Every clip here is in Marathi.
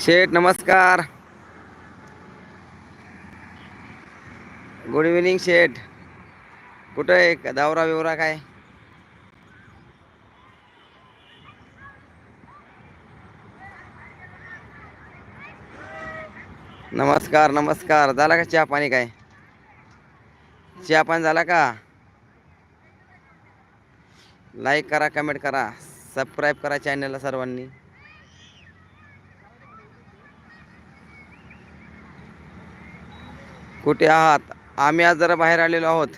शेठ नमस्कार. गुड इव्हिनिंग शेठ. कुठं आहे? दावरा बिवरा काय? नमस्कार नमस्कार. झाला का चहा पाणी काय? चहा पाणी झाला का? लाईक करा कमेंट करा. सबस्क्राईब करा चॅनलला सर्वांनी. कुठे आहात? आम्ही आज जरा बाहेर आलेलो आहोत.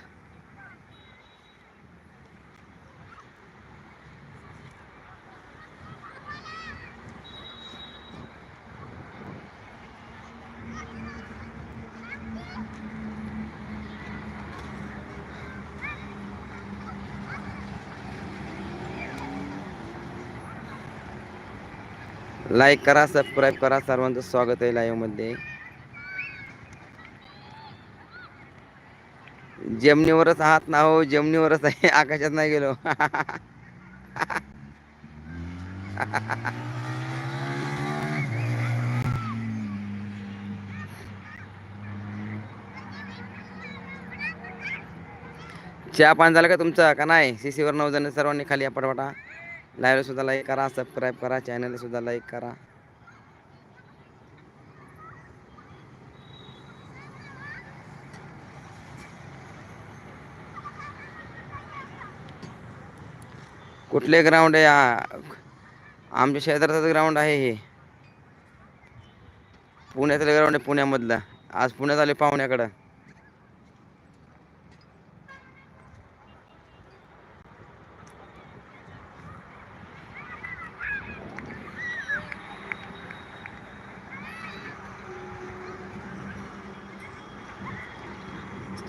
लाईक करा सबस्क्राईब करा. सर्वांचं स्वागत आहे लाईव्हमध्ये जमिनीवरच आहात ना हो जमिनीवरच आहे आकाशात नाही गेलो. चहा पाणी झालं का तुमचं का नाही? सी सीवर नऊ जण सर्वांनी खाली या लाईव्ह सुद्धा लाईक करा सबस्क्राईब करा चॅनल सुद्धा लाईक करा. कुठले ग्राउंड आहे? आमच्या क्षेत्रातच ग्राउंड आहे हे. पुण्यातलं ग्राउंड आहे पुण्यामधलं. आज पुण्यात आले पाहुण्याकडं.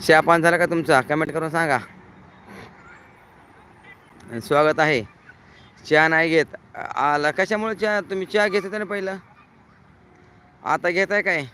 चहा पान झाला का तुमचा? कमेंट करून सांगा. स्वागत आहे. चहा नाही घेत. आला. कशामुळे चहा? तुम्ही चहा घेत होता ना पहिलं? आता घेताय काय?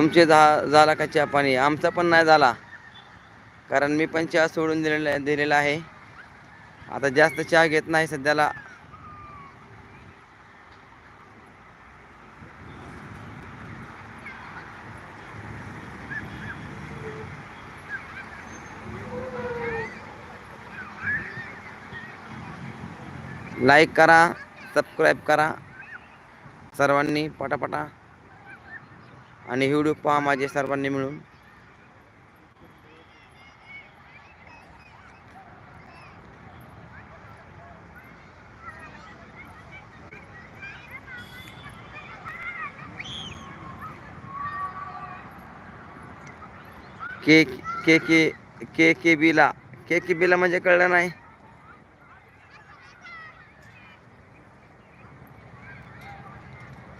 तुमचे झा झाला का चहा पाणी? आमचा पण नाही झाला. कारण मी पण चहा सोडून दिलेला दिलेला आहे. आता जास्त चहा घेत नाही सध्याला. लाईक करा सबस्क्राईब करा. सर्वांनी पटापटा आणि व्हिडिओ पहा माझे सर्वांनी मिळून के के के के के बीला के के बीला म्हणजे कळलं नाही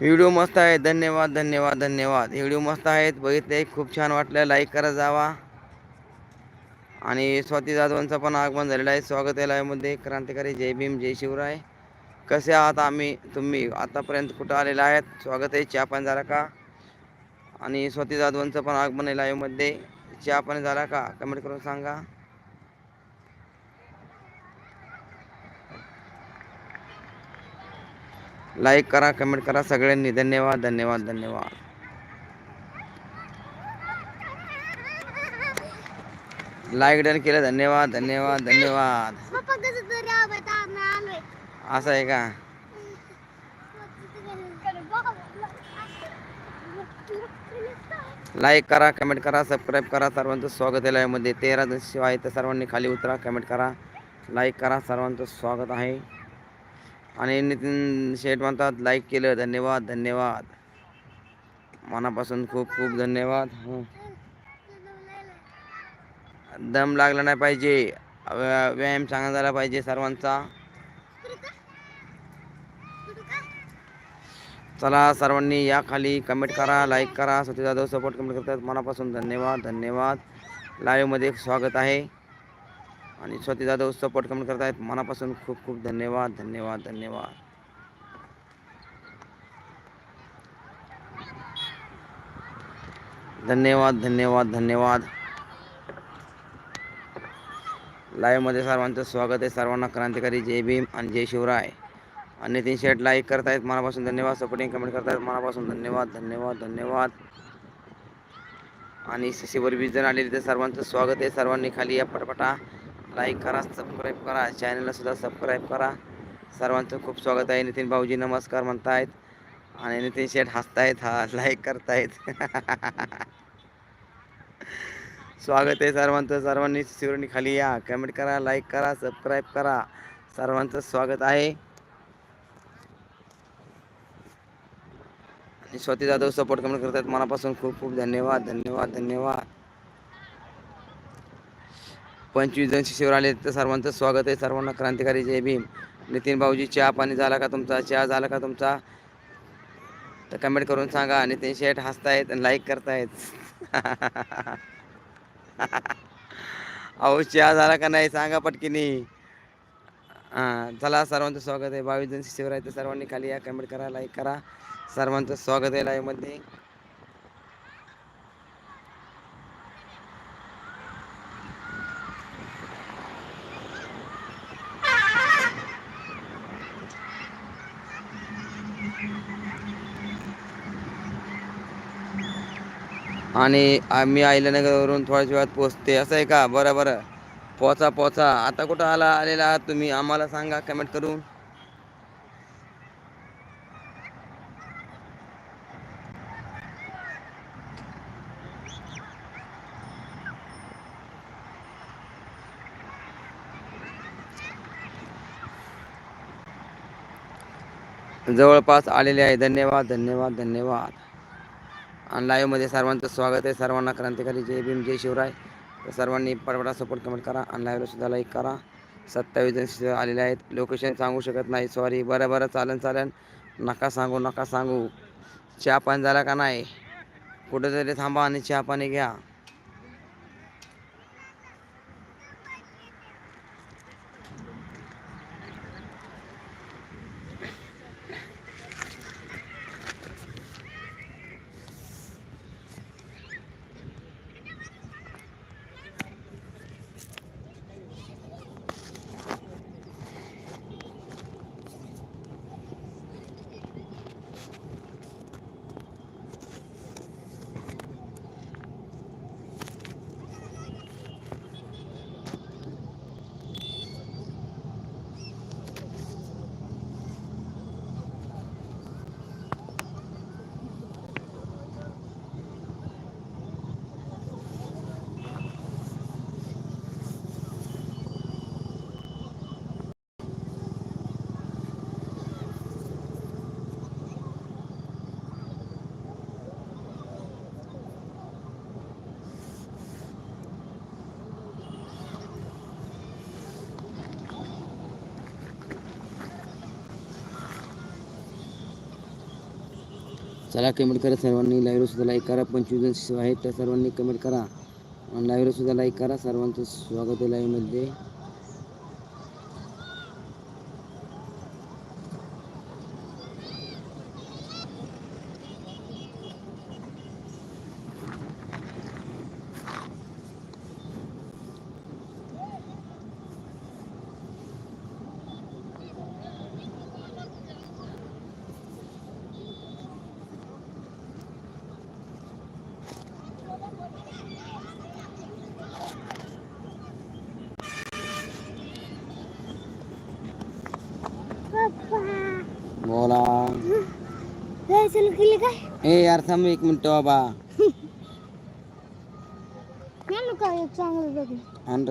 व्हिडिओ मस्त आहे. धन्यवाद धन्यवाद धन्यवाद. व्हिडिओ मस्त आहेत. बघितले? खूप छान वाटलं. लाईक करा जावा. आणि स्वाती जाधवांचं पण आगमन झालेलं आहे. स्वागत आहे लाईव्हमध्ये क्रांतिकारी जय भीम जय शिवराय. कसे आहात आम्ही? तुम्ही आतापर्यंत कुठं आलेला आहेत? स्वागत आहे. चहा पण झाला का? आणि स्वाती जाधवांचं पण आगमन आहे लाईव्हमध्ये चहा पण झाला का? कमेंट करून सांगा. लाईक करा कमेंट करा. सगळ्यांनी धन्यवाद धन्यवाद धन्यवाद. लाईक डन केलं. धन्यवाद धन्यवाद धन्यवाद. असं आहे का? लाईक करा कमेंट करा सबस्क्राईब करा. सर्वांचं स्वागत आहे लाईव्हमध्ये तेरा जण शिवाय तर सर्वांनी खाली उतरा कमेंट करा. लाईक करा सर्वांचं स्वागत आहे. आणि नितीन शेठ म्हणतात लाईक केलं धन्यवाद धन्यवाद. मनापासून खूप खूप धन्यवाद. दम लागला नाही पाहिजे. व्यायाम चांगला झाला पाहिजे सर्वांचा. चला सर्वांनी या खाली कमेंट करा लाईक करा. सती जाधव सपोर्ट कमेंट करतात. मनापासून धन्यवाद धन्यवाद. लाईव्हमध्ये स्वागत आहे. आणि स्वाती जाधव सपोर्ट कमेंट करत आहेत मनापासून खूप खूप धन्यवाद धन्यवाद धन्यवाद. धन्यवाद धन्यवाद धन्यवाद. लाईव्हमध्ये सर्वांचं स्वागत आहे. सर्वांना क्रांतिकारी जय भीम आणि जय शिवराय. आणि नितीन शेट लाईक करतायत. मनापासून धन्यवाद. सपोर्टिंग कमेंट करतायत. मनापासून धन्यवाद धन्यवाद धन्यवाद. आणि शशीवर वीस जण आलेले ते सर्वांचं स्वागत आहे. सर्वांनी खाली या पटपटा लाईक करा सबस्क्राईब करा चॅनलला सुद्धा सबस्क्राईब करा. सर्वांचं खूप स्वागत आहे. नितीन भाऊजी नमस्कार म्हणतायत. आणि नितीन शेठ हसतायत हा लाईक करतायत. स्वागत आहे सर्वांचं. सर्वांनी शिवरणी खाली या. कमेंट करा लाईक करा सबस्क्राईब करा. सर्वांचं स्वागत आहे. आणि स्वती जाधव सपोर्ट कमेंट करतात मनापासून खूप खूप धन्यवाद धन्यवाद धन्यवाद. पंचवीस जण शिष्यवर आले तर सर्वांचं स्वागत आहे. सर्वांना क्रांतिकारी जय भीम. नितीन भाऊजी चहा पाणी झाला का तुमचा? चहा झाला का तुमचा? तर कमेंट करून सांगा. नितीन शेठ हसतायत आणि लाईक करतायत. अहो चहा झाला का नाही? सांगा पटकिनी. हां चला सर्वांचं स्वागत आहे. बावीस जण शिष्यवर आहे तर सर्वांनी खाली या. कमेंट करा लाईक करा. सर्वांचं स्वागत आहे लाईव्हमध्ये आणि आम्ही आयल्यानगरवरून थोड्याच वेळात पोचते असं आहे का? बरं बरं. पोचा पोचा आता कुठं आला आलेला आहात तुम्ही? आम्हाला सांगा कमेंट करून. जवळपास आलेले आहे. धन्यवाद धन्यवाद धन्यवाद. लाईव्हमध्ये सर्वांचं स्वागत आहे. सर्वांना क्रांतिकारी जय भीम जय शिवराय. तर सर्वांनी पडपडा सपोर्ट कमेंट करा आणि लाईव्हला सुद्धा लाईक करा. सत्तावीस जण आलेले आहेत. लोकेशन सांगू शकत नाही. सॉरी बरं बरं. चालन चालन. नका सांगू नका सांगू. चहा पाणी झाला का नाही? कुठेतरी थांबा आणि चहा पाणी घ्या. चला कमेंट करा सर्वांनी. लाईव्हला सुद्धा लाईक करा. पंचवीस जण शिष्य आहेत त्या सर्वांनी कमेंट करा. आणि सुद्धा लाईक करा. सर्वांचं स्वागत आहे लाईव्हमध्ये पप्पा बोला हे चालू केली काय ए यार थांब एक मिनिट बाबा मी काय चांगलं बघ आण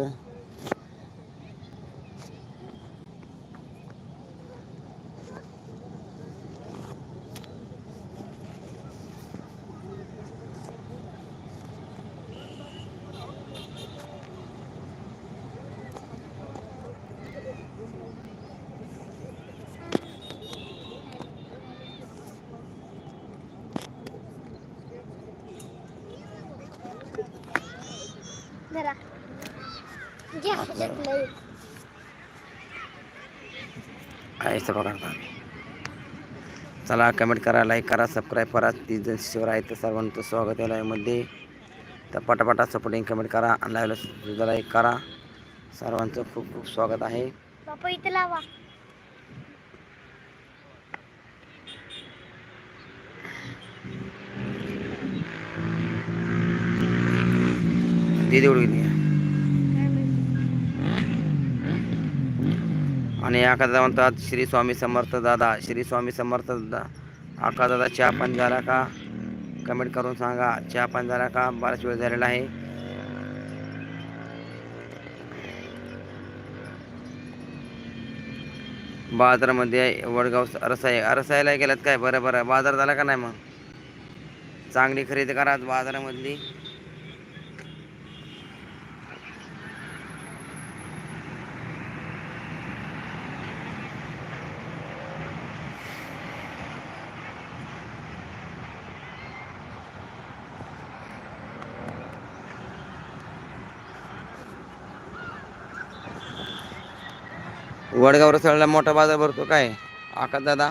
बघा चला कमेंट करा लाईक करा सबस्क्राईब करा. ती जण शिवर आहे तर सर्वांचं स्वागत आहे लाईव्हमध्ये तर पटापटा सपोर्टिंग कमेंट करा आणि लाईव्हला सुद्धा लाईक करा. सर्वांचं खूप खूप स्वागत आहे. दिदी उडवी आणि आका म्हणतात श्री स्वामी समर्थ दादा श्री स्वामी समर्थ दादा. आका दादा चहा पण झाला का? कमेंट करून सांगा. चहा पण झाला का? बराच वेळ झालेला आहे. बाजारामध्ये वडगाव रसाई. रसायला गेलात काय? बरं बरं. बाजार झाला का नाही मग? चांगली खरेदी करा बाजारामधली. वडगाव रसाळला मोठा बाजार भरतो काय? आकाश दादा.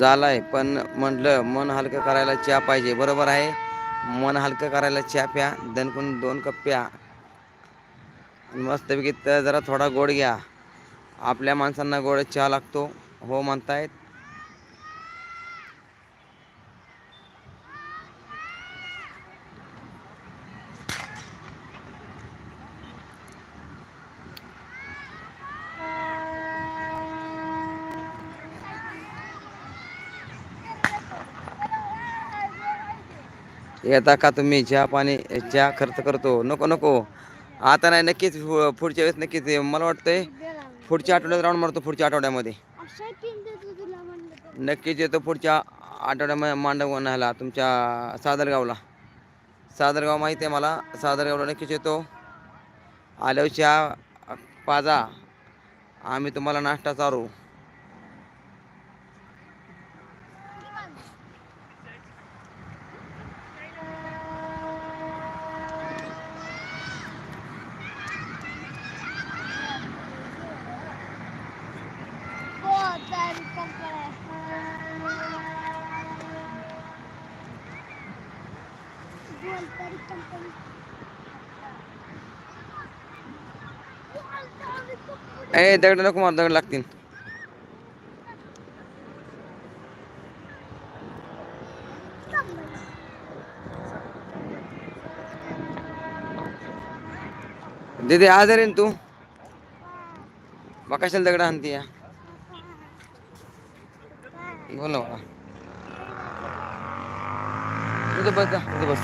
झालाय पण म्हटलं मन हलकं करायला चहा पाहिजे. बरोबर आहे. मन हलकं करायला चहा प्या दणकून दोन कप प्या. मस्तपैकी तर जरा थोडा गोड घ्या. आपल्या माणसांना गोड चहा लागतो हो म्हणतायत. येता का तुम्ही? चहा पाणी चहा खर्च करतो. नको नको. आता नाही नक्कीच पुढच्या वेळेस नक्कीच मला वाटतंय पुढच्या आठवड्यात राऊंड मारतो पुढच्या आठवड्यामध्ये. नक्कीच येतो पुढच्या आठवड्यामध्ये मांडव न्हायला तुमच्या सादरगावला. सादरगाव माहिती आहे मला. सादरगावला नक्कीच येतो. आल्यावर चहा पाजा. आम्ही तुम्हाला नाश्ता चारू हो तर कंपनी बोल तरी कंपनी ए दगड नको मला दगड लागतील. दीदी आजारी आहे तू? मग कशाला दगड आणते या? बोल ना मला बस जा बस.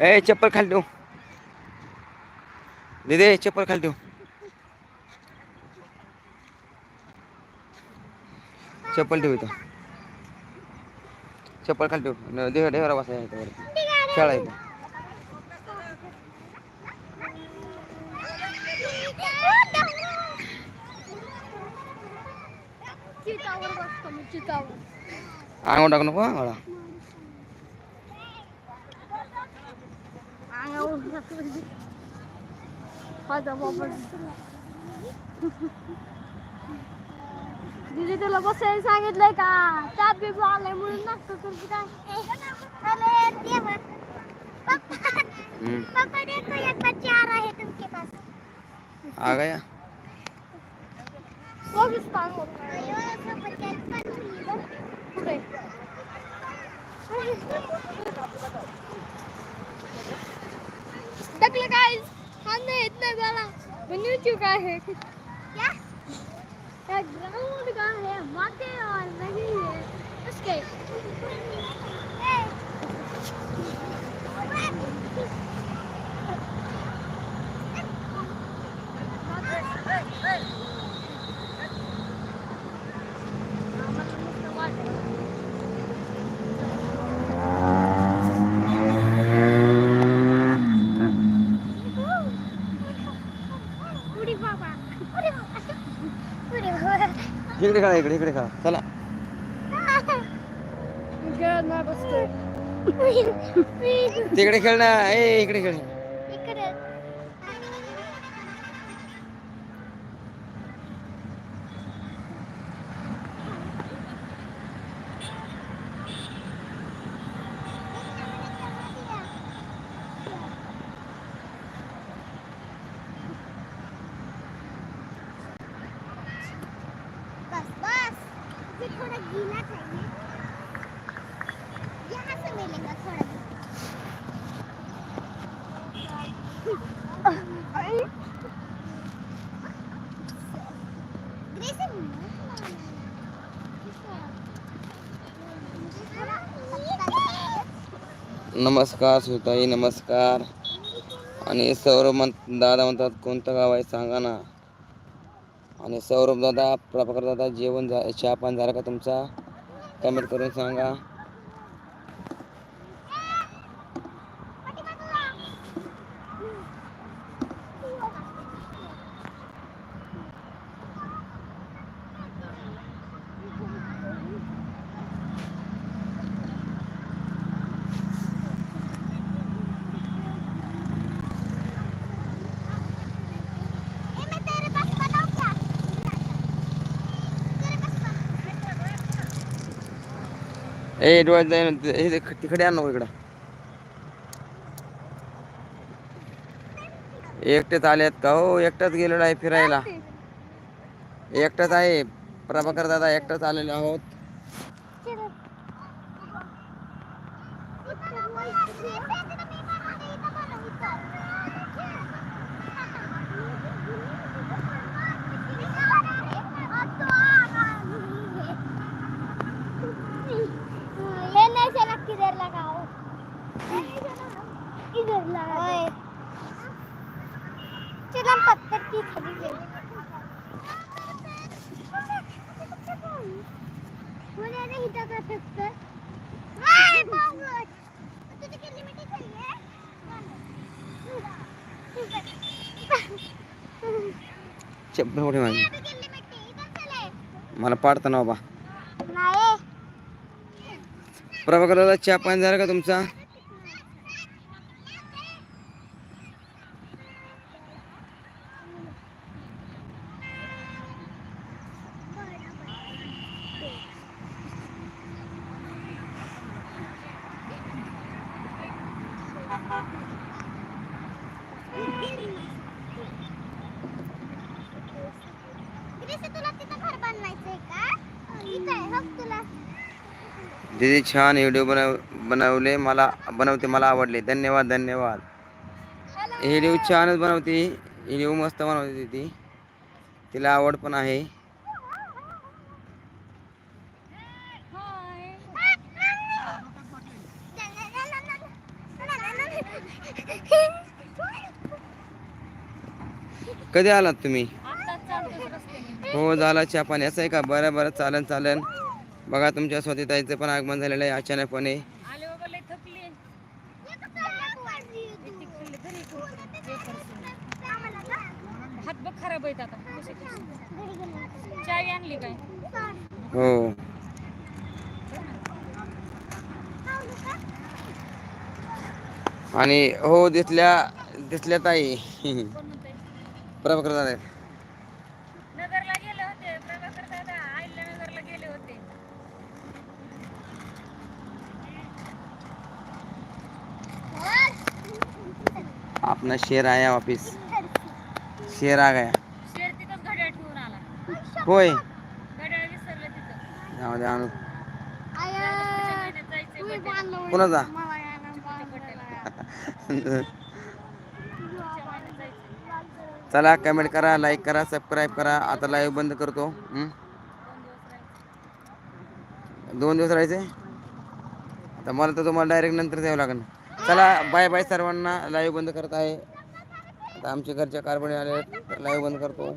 ए चप्पल खाली ठेव. दीदी चप्पल खाली ठेव. चप्पल ठेव इथं. चप्पल खाली ठेव. न- देव देवरा बसा इथं खेळा इथं. अंगून टाकू नको हा अंगावर बसतो. माझा बाबा दिदी तुला बसायला सांगितलंय का? त्यात बी आलाय म्हणून नाटक करते काय? हम्म. पापा देखो यहाँ पर चार है तुमके पास आ गया. पाकिस्तान पुढे. टाकलं काय हा नाही येत नाही काय है क्या ग्राउंड का है माथे और नहीं है उसके उडी बाबा उडी बाबा उडी बाबा इकडे खा इकडे इकडे खा चला. खेळत नाही बसतोय तिकडे खेळ ना. ए इकडे खेळ इकडे बस बस ये थोड़ा गीला चाहिए यहाँ से मिलेगा थोड़ा नमस्कार सुताई नमस्कार. आणि सौरभ म्हण दादा म्हणतात कोणतं गाव आहे सांगा ना. आणि सौरभ दादा प्रभाकर दादा जेवण झा चहा पान झाला का तुमचा? कमेंट करून सांगा ये मैं तेरे पास बताऊं क्या तेरे पास ए डोळ्यात हे तिकडे आण नको इकडं. एकटेच आले आहेत का? हो एकटाच गेलेलो आहे फिरायला. एकटाच आहे. प्रभाकर दादा एकटाच आलेले आहोत चलो ये नहीं चला पत्थर की छवि ले. मुझे नहीं हिटा कर सकते हाय बाबूज तुझे कितनी मिट्टी चाहिए चप्पल कुठे माझी अभी कितनी मिट्टी इधर चले मला पाडताना बाबा नहीं प्रभाकर चहा पाणी झाला का तुमचा ग्रेसी तुला तिथं घर बांधायचंय का इथं आहे बघ तुला दीदी छान व्हिडिओ बनव बनवले मला बनवते मला आवडले. धन्यवाद धन्यवाद. व्हिडिओ छानच बनवते. व्हिडिओ मस्त बनवते ती. तिला आवड पण आहे. कधी आलात तुम्ही? हो झाला चहा पाणी. असं आहे का? बरं बरं. चालन चालन. बघा तुमच्या स्वतःचं पण आगमन झालेलं आहे अचानकपणे. हो. आणि हो दिसल्या दिसल्या ताई. प्रभाकर आहेत. नगरला गेले होते प्रभाकर दादा आईला नगरला गेले होते अपना शेर आया वापिस शेर आ गया. होय. जाऊ. कुणाचा. चला कमेंट करा लाईक करा सबस्क्राईब करा. आता लाईव्ह बंद करतो? दोन दिवस राहायचे? आता मला तर तुम्हाला डायरेक्ट नंतर द्यावं लागेल. चला बाय बाय सर्वांना. लाईव्ह बंद करत आहे. आता आमच्या घरच्या कारभारी आले आहेत लाईव्ह बंद करतो.